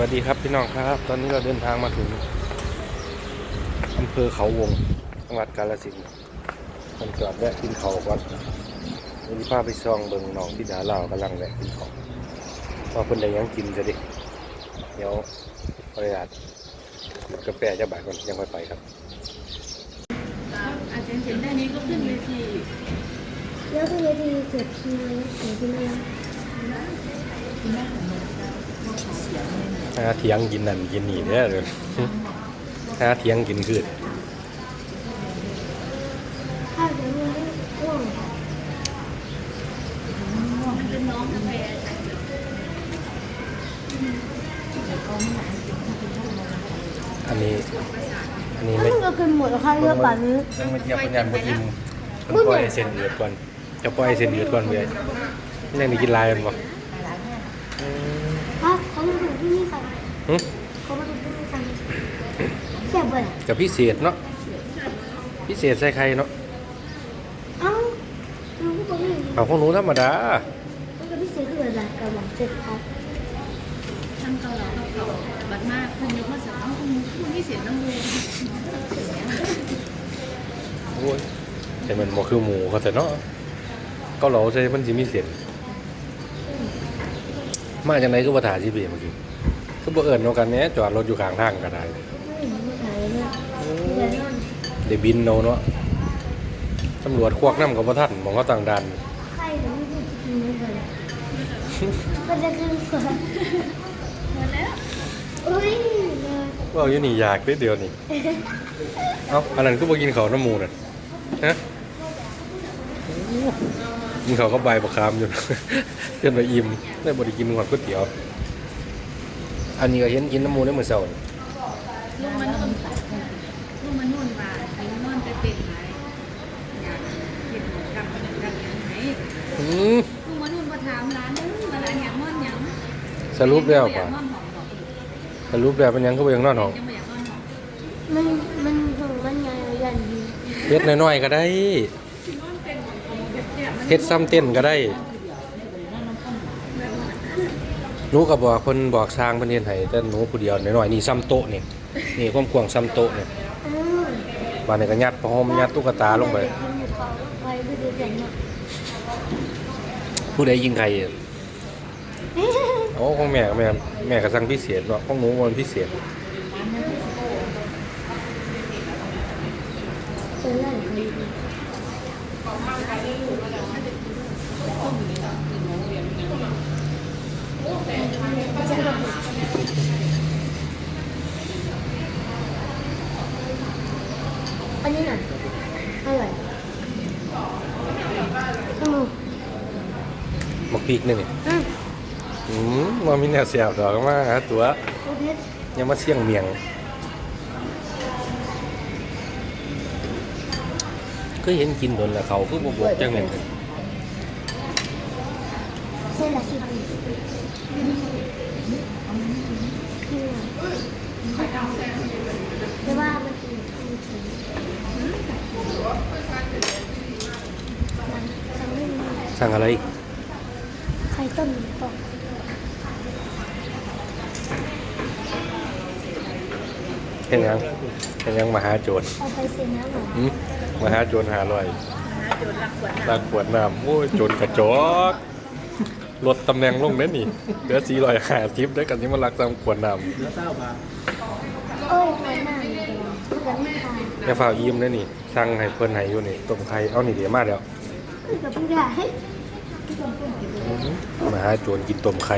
วัสดีครับพี่น้องครับ ตอนนี้เราเดินทางมาถึงอำเภอเขาวงจังหวัดกาฬสินธุ์มันจอดแวะกินเขาวก่อนวันนี้พาไปซองเบิ่งน้องที่ดาลาวกำลังแวะกินเขาวว่าเพิ่นได้หยังกินจะดิเดี๋ยวขออนุญาตหยิบกาแฟจะบ่ายก่อนยังไม่ไปครับอาจารย์เห็นได้นี้ก็ขึ้นเวทีแล้วก็เลยดีเจ็บทีเลยเสียทีเลย หาเถียงกินนั่นกินนี่เด้อเด้อหาเถียงกินคือถ้าจะไม่ง่วงมันเป็นน้องกาแฟอันนี้ อันนี้ถ้าไม่มันก็กินหมดแล้วค่ะเลือกป่านนี้ยังไม่เทียบปัญญาบ่อิ่มเพิ่นปล่อยให้เส้นเอือดก่อนจะปล่อยให้เส้นเอือดก่อนเว้ยยังได้กินหลายแม่นบ่อื เขามาดูที่นี่ค่ะเสียบเลยกับพิเศษเนาะพิเศษใส่ไข่เนาะเอ้าดูก็บอกเลยเอาของหนูธรรมดามันก็พิเศษคืออะไรกับหวังเจ็ดครับทำเกาเหลาเขาบัดมากคุณยกมาสั่งเอาคุณคุณไม่เสียน้ำมูโอ้ยแต่มันบ่คือหมูเขาแต่เนาะเก็เหลาใส่มันสิมีเส้นมาจากไหนคือบ่ถ่าสิเบเมื่อกี้ คือบ่เอิ้นเนาะกันแหน่จอดรถอยู่ข้างทางก็ได้ไม่เห็นไม่ถ่ายเลยเดี๋ยวนั่นได้บินเอาเนาะตำรวจควักน้ำกับบ่ทันหมองเขาต่างด่านใครจะไม่พูดจริงๆเลยก็จะขึ้นกว่าหมดแล้วอุ้ยเลยว่าอยู่นี่อยากเด้อเดียวนี่ เอ้าอันนั้นก็บ่กินข้าวน้ำหมูน่ะฮะกินข้าวก็ใบบักคามอยู่เกินไปอิ่มได้บ่ได้กินหอดก๋วยเตี๋ยว อันนี้ก็เห็นกินน้ำหมูได้มื้อเช้านี่ลุงมานุ่นลุงมานุ่นว่าให้นอนไปเป็นไรอยากเห็นกับกับอย่างไหนอืมลุงมานุ่นมาถามร้านนึงมาร้านอยากนอนยังสรุปแล้วอป่ะยากนอนหอมบอกสรุปแล้วเป็นหยังก็บ่ยังนอนห้องยังไม่อยากนอนหอมมันมันของมันใหญ่ยันดีเฮ็ดน้อยๆก็ได้เฮ็ดซ้ำเต้นก็ได้ หนูก็บอกเพิ่นบอกสร้างเพิ่นเฮ็ดให้แต่หนูผู้เดียวน้อยๆนี่ซ้ำโต๊ะนี่นี่ความกว้างซ้ำโต๊ะนี่อืมบ้านนี้ก็ยัดผ้าห่มยัดตุ๊กตาลงไปกินหมูเขาไปไปดูเด่นเนาะผู้ใดยิงใครอะโอ้ของแม่ก็แม่แม่ก็สั่งพิเศษเนาะของหนูมันพิเศษเจ อแล้วใครดีอันนี้น่ะอร่อยอืมมักพริกนี่นี่อืมอืมว่ามีแนวเสียบดอกมาหาตัวโอเคยังมาเสี่ยงเมียง ก็เห็นกินโดนแล้วเขาคือบ่บอกจังแม่นเส้นละสิบ แต่ว่ามันเป็นมันถึงสั่งสั่งไม่มีสั่งอะไรไข่ต้มตกเห็นยังเห็นยังมหาโจรเอาไปเซ็นน้ำหน่อยหืมมหาโจรหาลอยหาโจรรักขวดน้ลักขวดน้ำโอ้ยโจรกระจอก ลดตำแหน่งลงเด้อนี่เหลือสี่ร้อยห้าสิบได้กันที่มาลักตามขวดน้เอ้ยไข่หน้าเลยมันจะไม่ทานำแม่ฝ่าวอิ่มเด้อนี่สั่งให้เพิ่นให้อยู่นี่ต้มไข่เอานี่เดี๋ยวมาแล้วคือกับเพื่อนให้อื้อหือมหาโจรกินต้มไข่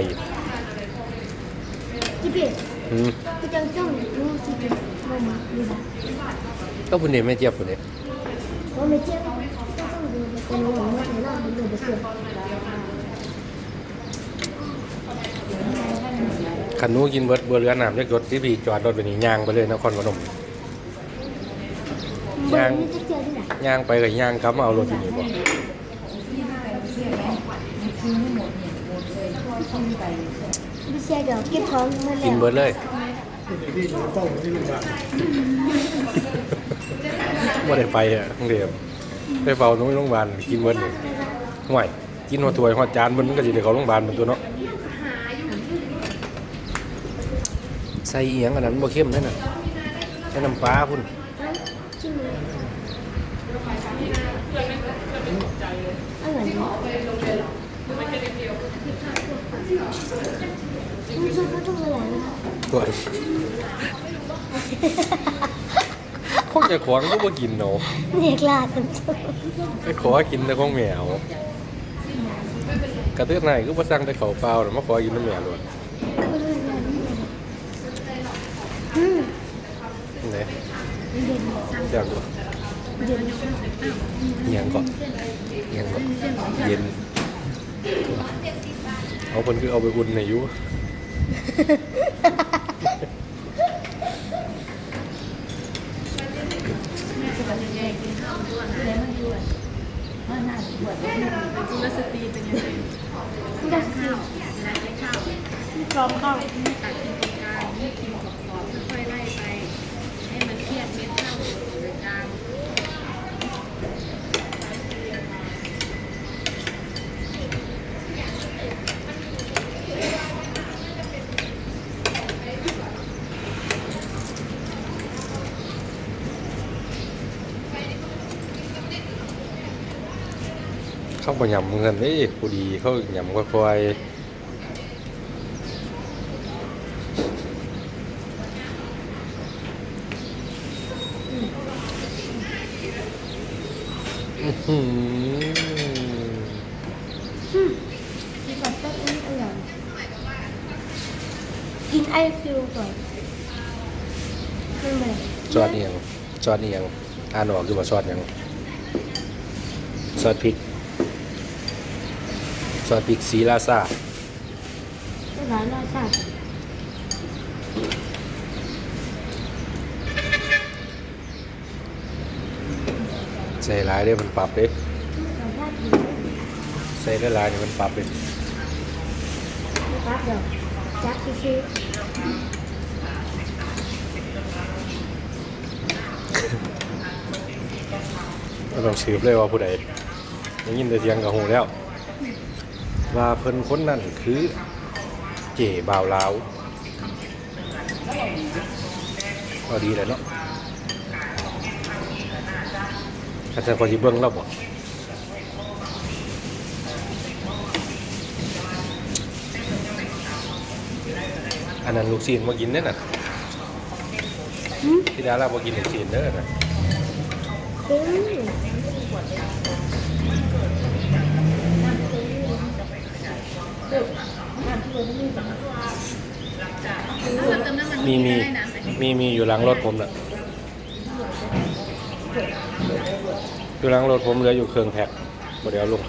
จิบเอ็ดอืมก็จังจ้องรู้สิเป็นโมมาดีนะก็พุ่นนี่แม่เจี๊ยบพุ่นนี่ว่าไม่เชื่อก็ต้องดูไปคนรู้ว่าไหนน่าดูไปเชื่อ คันหนูกินเบิดเบื่อเรือน้ำจักหยดที่พี่จอดรถไปนี่ย่างไปเลยนครพนมเบอร์นี่จะเจอที่ไหนย่างไปกับย่างกลับมาเอารถอยู่นี่บ่พี่เชียร์เดี๋ยวเก็บของมากิแล้นวเบิดเลยบ่ได้ไปอะโรงเรียนไปเฝ้าหนูโรงพยาบาลกินเบิดนี่ห่วยกินหัวถ้วยหัวจานมันก็สิได้เข้าโรงพยาบาลมันตัวเนาะ ใส่เอียงอันนั้นบ่เข้มนั่นน่ะใส่น้ำปลาพุ่นแล้วจิ้มเลยอร่อยไหมน้ำซุปไม่ต้องอะไรนะคะก่อนพวกอย่าขวางก็บ่กินเนาะเรียกลาดน้ำซุปไปขอกินแต่ของแมวกระเตื้อกไหนก็บ่สั่งแต่เขาวเปล่าแต่มาขอกินน้ำแมวล้วน อืมนี่เย็นอยากบ่เย็นเอียงก่อนเอียงก่อนเย็น เอาคนคือเอาไปอุ่นในอยุกุลสตรีเป็นยังไงมันจะข้าวเวลากินข้าวพร้อมเข้าตักกินตรงกลางนี่กินขอบๆค่อยๆไล่ไป ให้มันเครียดเม็ดข้าวอยู่ตรงกลาง เข้าไปยำเงินนี่ผู้ดีเขายำค่อยๆอื้อหือกินกับแป้งนี่อร่อยกินไอฟิวก่อนขึ้นไปซอสเอียงซอสเอียงอ่านออกคือว่าซอสหยังซอสพริก ซอสพริกสีลาซาไม่ร้านรสชาใส่หลายได้มันปรับเด้รสชาติดีใส่ได้หลายนี่มันปรับเด้นะครับเดี๋ยวจักซื้อก็ต้องสืบเลยว่าผู้ใดได้ยินแต่เสียงกับหูแล้ว ว่าเพิ่นคนนั้นคือเจ๋บ่าวลาวก็ดีแหล้วเนาะอาจารย์พอสิเบิ่งแล้วบ่อันนั้นลูกศิษย์มากินเด้อน่ะอืมที่ดาราบ่กินลูกศิษย์เด้อน่ะ มน้ำมันมีมีได้น้ำใส่มีมีอยู่หลังรถผมน่ะอยู่หลังรถผมเหลืออยู่เครื่องแพ็คบ่เดี๋ยวเอาลง